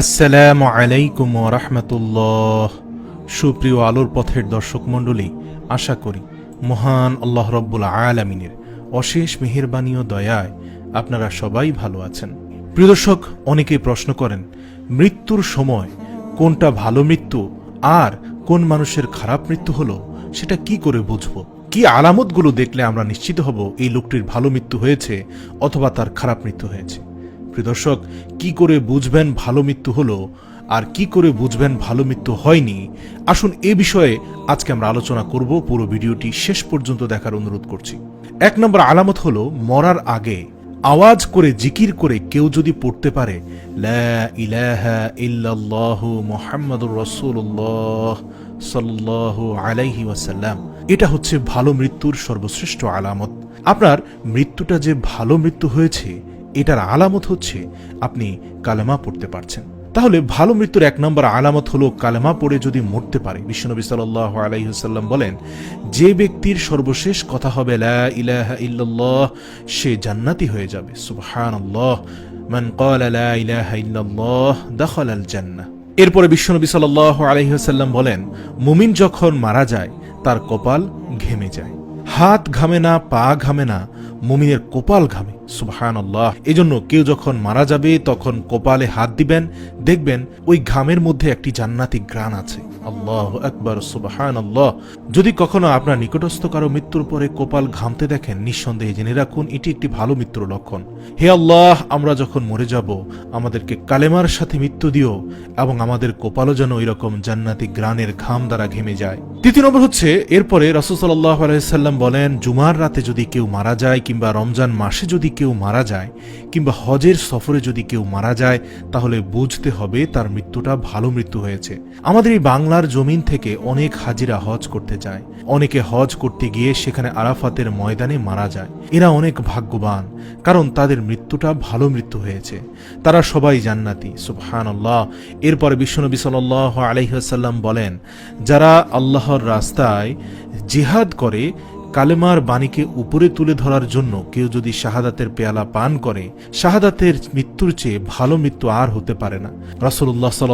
আসসালামু আলাইকুম রহমতুল্লাহ। সুপ্রিয় আলোর পথের দর্শক মণ্ডলী, আশা করি মহান আল্লাহ রব্বুল আলামিনের অশেষ মেহেরবানি ও দয়ায় আপনারা সবাই ভালো আছেন। প্রিয় দর্শক, অনেকেই প্রশ্ন করেন, মৃত্যুর সময় কোনটা ভালো মৃত্যু আর কোন মানুষের খারাপ মৃত্যু হলো, সেটা কি করে বুঝব? কি আলামতগুলো দেখলে আমরা নিশ্চিত হব এই লোকটির ভালো মৃত্যু হয়েছে অথবা তার খারাপ মৃত্যু হয়েছে? প্রিয় দর্শক, কি করে বুঝবেন ভালো মৃত্যু হলো আর কি করে বুঝবেন ভালো মৃত্যু হয়নি? আসুন এ বিষয়ে আজকে আমরা আলোচনা করব। পুরো ভিডিওটি শেষ পর্যন্ত দেখার অনুরোধ করছি। এক নম্বর আলামত হলো মরার আগে আওয়াজ করে, জিকির করে কেউ যদি পড়তে পারে এটা হচ্ছে ভালো মৃত্যুর সর্বশ্রেষ্ঠ আলামত। আপনার মৃত্যুটা যে ভালো মৃত্যু হয়েছে এটার আলামত হচ্ছে আপনি কালেমা পড়তে পারছেন। তাহলে ভালো মৃত্যুর এক নম্বর আলামত হলো কালেমা পড়ে যদি মরতে পারে। বিশ্বনবী সাল্লাহ আলাইসাল্লাম বলেন, যে ব্যক্তির সর্বশেষ কথা হবে ইল্লাল্লাহ, সে জান্নাতি হয়ে যাবে। দাখালাল জান্নাহ। এরপরে বিশ্বনবী সাল্লাহ আলাইসাল্লাম বলেন, মুমিন যখন মারা যায়, তার কপাল ঘেমে যায়। হাত ঘামে না, পা ঘামে না, মুমিনের কপাল ঘামে। সুবহান আল্লাহ এজন্য কেউ যখন মারা যাবে, তখন কপালে হাত দিবেন, দেখবেন ওই ঘামের মধ্যে একটি জান্নাতি গ্রান আছে। আল্লাহ একবার সুবহান আল্লাহ যদি কখনো আপনার নিকটস্থ কারও মৃত্যুর পরে কোপাল ঘামতে দেখেন, নিঃসন্দেহে জেনে রাখুন, এটি একটি ভালো মৃত্যুর লক্ষণ। হে আল্লাহ, আমরা যখন মরে যাব, আমাদেরকে কালেমার সাথে মৃত্যু দিও, এবং আমাদের কোপালও যেন ওই রকম জান্নাতি গ্রানের ঘাম দ্বারা ঘেমে যায়। তৃতীয় নম্বর হচ্ছে, এরপরে রসুসাল্লাহ আলাইসাল্লাম বলেন, জুমার রাতে যদি কেউ মারা যায়, কিংবা রমজান মাসে যদি কেউ মারা যায়, কিংবা হজের সফরে যদি কেউ মারা যায়, তাহলে বুঝতে হবে তার মৃত্যুটা ভালো মৃত্যু হয়েছে। আমাদের এই বাংলার জমিন থেকে অনেক হাজিরা হজ করতে যায়। অনেকে হজ করতে গিয়ে সেখানে আরাফাতের ময়দানে মারা যায়। এরা অনেক ভাগ্যবান, কারণ তাদের মৃত্যুটা ভালো মৃত্যু হয়েছে। তারা সবাই জান্নাতি সুবহান আল্লাহ এরপরে বিশ্বনবী সাল আলহিহাসাল্লাম বলেন, যারা আল্লাহর রাস্তায় জিহাদ করে কালেমার বাণীকে উপরে তুলে ধরার জন্য কেউ যদি শাহাদাতের পেয়ালা পান করে, শাহাদাতের মৃত্যুর চেয়ে ভালো মৃত্যু আর হতে পারে না। রাসুল্লাহ সাল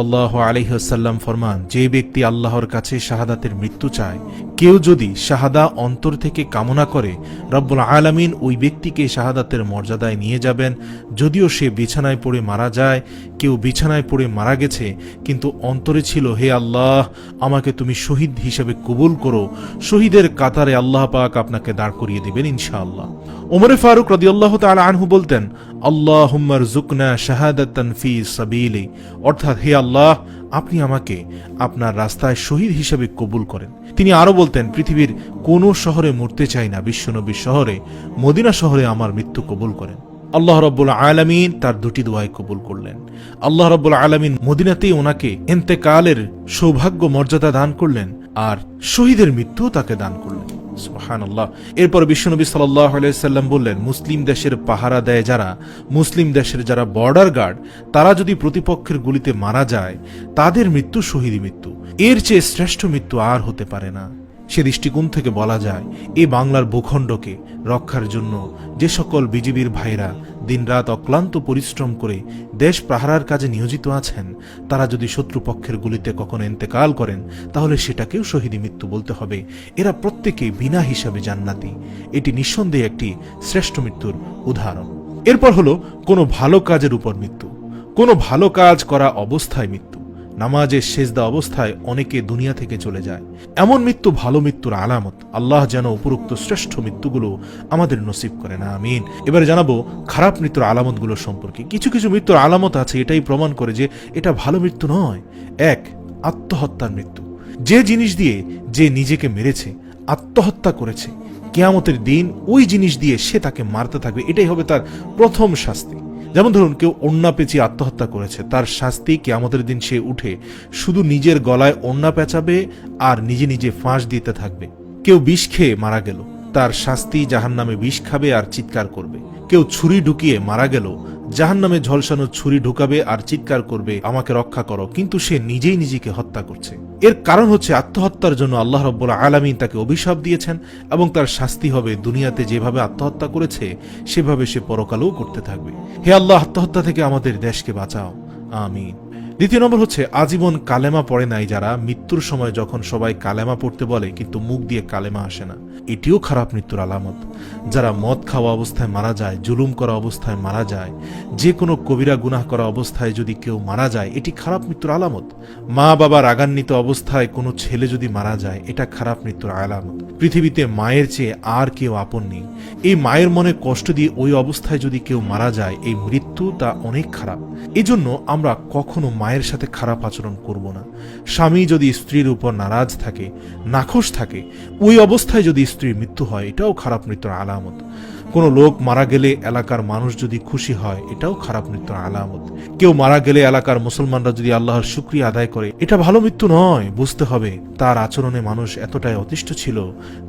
আলহিহাসাল্লাম ফরমান, যে ব্যক্তি আল্লাহর কাছে শাহাদাতের মৃত্যু চায়, কেউ যদি শাহাদা অন্তর থেকে কামনা করে, রব্বুল আলামিন ওই ব্যক্তিকে শাহাদাতের মর্যাদায় নিয়ে যাবেন। যদিও সে বিছানায় পড়ে মারা যায়, কেউ বিছানায় পড়ে মারা গেছে, কিন্তু অন্তরে ছিল, হে আল্লাহ, আমাকে তুমি শহীদ হিসেবে কবুল করো। শহীদের কাতারে আল্লাহ পাক আপনাকে দাঁড় করিয়ে দিবেন, ইনশাআল্লাহ। ওমরে ফারুক রদিয়াল্লাহ তাআলা আনহু বলতেন আল্লাহ জুকনা শাহাদাতান ফি সাবিলি। অর্থাৎ, হে আল্লাহ, আপনি আমাকে আপনার রাস্তায় শহীদ হিসেবে কবুল করেন। তিনি আরও বলতেন, পৃথিবীর কোনো শহরে মরতে চাই না, বিশ্বনবীর শহরে, মদিনা শহরে আমার মৃত্যু কবুল করেন। আল্লাহ রব্বুল আলমিন তার দুটি দোয়াই কবুল করলেন। আল্লাহ রব্বুল আলমিন মদিনাতেই ওনাকে এন্তেকালের সৌভাগ্য মর্যাদা দান করলেন আর শহীদের মৃত্যু তাকে দান করলেন। সুবহানাল্লাহ। এরপর বিশ্বনবী সাল্লাম বললেন, মুসলিম দেশের পাহারা দেয় যারা, মুসলিম দেশের যারা বর্ডার গার্ড তারা যদি প্রতিপক্ষের গুলিতে মারা যায়, তাদের মৃত্যু শহীদ মৃত্যু। এর চেয়ে শ্রেষ্ঠ মৃত্যু আর হতে পারে না। সে দৃষ্টিকোণ থেকে বলা যায় এই বাংলার ভূখণ্ডকে রক্ষার জন্য যে সকল বিজিবির ভাইরা দিনরাত অক্লান্ত পরিশ্রম করে দেশ প্রহারার কাজে নিয়োজিত আছেন, তারা যদি শত্রুপক্ষের গুলিতে কখনো ইন্তেকাল করেন, তাহলে সেটাকেও শহীদ মৃত্যু বলতে হবে। এরা প্রত্যেকেই বিনা হিসাবে জান্নাতি। এটি নিঃসন্দেহে একটি শ্রেষ্ঠ মৃত্যুর উদাহরণ। এরপর হলো, কোনো ভালো কাজের উপর মৃত্যু। কোনো ভালো কাজ করা অবস্থায় মৃত্যু। নামাজের সেজদা অবস্থায় অনেকে দুনিয়া থেকে চলে যায়। এমন মৃত্যু ভালো মৃত্যুর আলামত। আল্লাহ যেন উপরোক্ত শ্রেষ্ঠ মৃত্যুগুলো আমাদের নসিব করে না আমিন। এবারে জানাব, খারাপ মৃত্যুর আলামতগুলো সম্পর্কে। কিছু কিছু মৃত্যুর আলামত আছে, এটাই প্রমাণ করে যে এটা ভালো মৃত্যু নয়। এক, আত্মহত্যার মৃত্যু। যে জিনিস দিয়ে যে নিজেকে মেরেছে, আত্মহত্যা করেছে, কেয়ামতের দিন ওই জিনিস দিয়ে সে তাকে মারতে থাকবে, এটাই হবে তার প্রথম শাস্তি। যেমন ধরুন, কেউ অন্যা পেঁচিয়ে আত্মহত্যা করেছে, তার শাস্তি কি আমাদের দিন সে উঠে শুধু নিজের গলায় অন্যা পেঁচাবে আর নিজে নিজে ফাঁস দিতে থাকবে। কেউ বিষ খেয়ে মারা গেল, তার শাস্তি জাহান নামে বিষ খাবে আর চিৎকার করবে। কেউ ছুরি ঢুকিয়ে মারা গেল জাহান নামে ঝলসানো ছুরি ঢুকাবে আর চিৎকার করবে, আমাকে রক্ষা করো। কিন্তু সে নিজেই নিজেকে হত্যা করছে। এর কারণ হচ্ছে আত্মহত্যার জন্য আল্লাহ রব্বুল আলমিন তাকে অভিশাপ দিয়েছেন এবং তার শাস্তি হবে দুনিয়াতে যেভাবে আত্মহত্যা করেছে, সেভাবে সে পরকালেও করতে থাকবে। হে আল্লাহ, আত্মহত্যা থেকে আমাদের দেশকে বাঁচাও। আমিন। দ্বিতীয় নম্বর হচ্ছে, আজীবন কালেমা পড়ে নাই যারা। মৃত্যুর সময় যখন সবাই কালেমা পড়তে বলে, কিন্তু মুখ দিয়ে কালেমা আসে না। এটিও খারাপ মৃত্যুর আলামত। যারা মদ খাওয়া অবস্থায় মারা যায়, জুলুম করা অবস্থায় মারা যায় যে কোনো কবিরা গুনাহ করা অবস্থায় যদি কেউ মারা যায়, এটি খারাপ মৃত্যুর আলামত। মা বাবা রাগান্বিত অবস্থায় কোনো ছেলে যদি মারা যায়, এটা খারাপ মৃত্যুর আলামত। পৃথিবীতে মায়ের চেয়ে আর কেউ আপন নেই। এই মায়ের মনে কষ্ট দিয়ে ওই অবস্থায় যদি কেউ মারা যায়, এই মৃত্যু তা অনেক খারাপ। এজন্য আমরা কখনো মায়ের সাথে খারাপ আচরণ করব না। স্বামী যদি স্ত্রীর উপর নারাজ থাকে, নাখোশ থাকে, ওই অবস্থায় যদি স্ত্রীর মৃত্যু হয়, এটাও খারাপ মৃত্যুর আলামত। কোনো লোক মারা গেলে এলাকার মানুষ যদি খুশি হয়, এটাও খারাপ মৃত্যুর আলামত। কেউ মারা গেলে এলাকার মুসলমানরা যদি আল্লাহর শুক্রিয়া আদায় করে, এটা ভালো মৃত্যু নয়, বুঝতে হবে। তার আচরণে মানুষ এতটাই অতিষ্ঠ ছিল,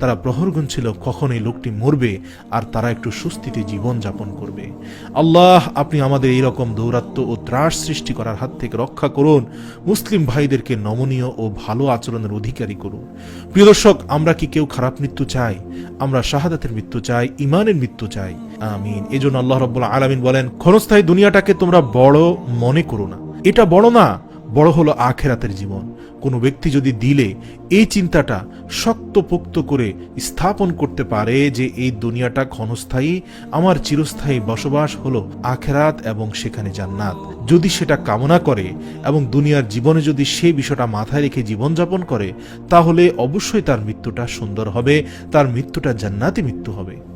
তারা প্রহরগুন ছিল কখন এই লোকটি মরবে আর তারা একটু সুস্থিতে জীবন যাপন করবে। আল্লাহ, আপনি আমাদের এই রকম দৌরাত্ম ও ত্রাস সৃষ্টি করার হাত থেকে রক্ষা করুন। মুসলিম ভাইদেরকে নমনীয় ও ভালো আচরণের অধিকারী করুন। প্রিয় দর্শক, আমরা কি কেউ খারাপ মৃত্যু চাই? আমরা শাহাদাতের মৃত্যু চাই ইমানের মৃত্যু চাই। আমিন। এজন্য আল্লাহ রব্বুল আলামিন বলেন, ক্ষণস্থায়ী দুনিয়াটাকে তোমরা বড় মনে করো না। এটা বড় না, বড় হলো আখেরাতের জীবন। কোনো ব্যক্তি যদি দিলে, এই চিন্তাটা শক্তপোক্ত করে স্থাপন করতে পারে যে, এই দুনিয়াটা ক্ষণস্থায়ী, আমার চিরস্থায়ী বসবাস হলো আখেরাত এবং সেখানে জান্নাত। যদি সেটা কামনা করে এবং দুনিয়ার জীবনে যদি সেই বিষয়টা মাথায় রেখে জীবনযাপন করে, তাহলে অবশ্যই তার মৃত্যুটা সুন্দর হবে, তার মৃত্যুটা জান্নাতি মৃত্যু হবে।